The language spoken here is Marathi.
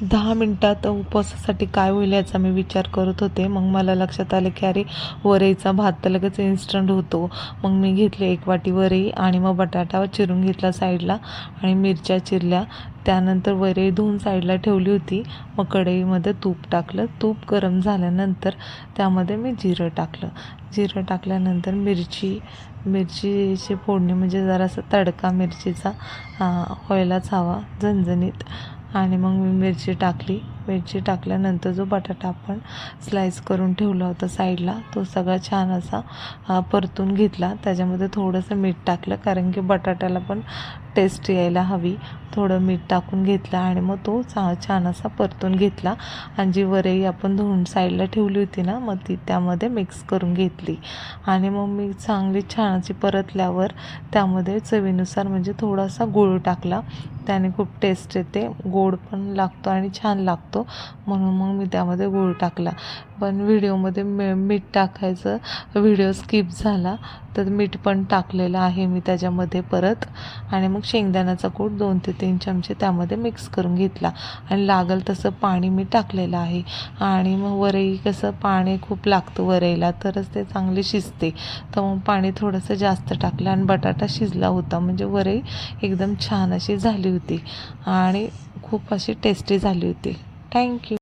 दहा मिनटात उपवासासाठी काय होईल याचा मी विचार करत होते. मग मला लक्षात आलं की अरे वरईचा भात तर लगेच इन्स्टंट होतो. मग मी घेतले एक वाटी वरई आणि मग बटाटा चिरून घेतला साईडला आणि मिरच्या चिरल्या. त्यानंतर वरई धुवून साईडला ठेवली होती. मग कढईमध्ये तूप टाकलं. तूप गरम झाल्यानंतर त्यामध्ये मी जिरं टाकलं. जिरं टाकल्यानंतर मिरची मिरचीची फोडणी म्हणजे जरासा तडका मिरचीचा व्हायलाच हवा झणझणीत. आणि मग मी मिरची टाकली. मिरची टाकल्यानंतर जो बटाटा आपण स्लाईस करून ठेवला होता साईडला तो सगळा छान असा परतून घेतला. त्याच्यामध्ये थोडंसं मीठ टाकलं कारण की बटाट्याला पण टेस्ट यायला हवी. थोडं मीठ टाकून घेतलं आणि मग तो चा छान असा परतून घेतला. आणि जी वरई आपण धुवून साईडला ठेवली होती ना मग ती त्यामध्ये मिक्स करून घेतली. आणि मग मी चांगली छान अशी परतल्यावर त्यामध्ये चवीनुसार म्हणजे थोडासा गूळ टाकला. त्याने खूप टेस्ट येते. गोड पण लागतो आणि छान लागतो. म्हणून मग मी त्यामध्ये गूळ टाकला. पण व्हिडिओमध्ये मी मीठ टाकायचं. व्हिडिओ स्किप झाला तर मीठ पण टाकलेलं आहे मी त्याच्यामध्ये परत. आणि मग शेंगदाण्याचा कूट दोन ते तीन चमचे त्यामध्ये मिक्स करून घेतला. आणि लागल तसं पाणी मी टाकलेलं आहे. आणि मग वरई कसं पाणी खूप लागतं वरईला तरच ते चांगले शिजते. तर मग पाणी थोडंसं जास्त टाकलं आणि बटाटा शिजला होता. म्हणजे वरई एकदम छान अशी झाली होती. आणि खूप अशी टेस्टी झाली होती. Thank you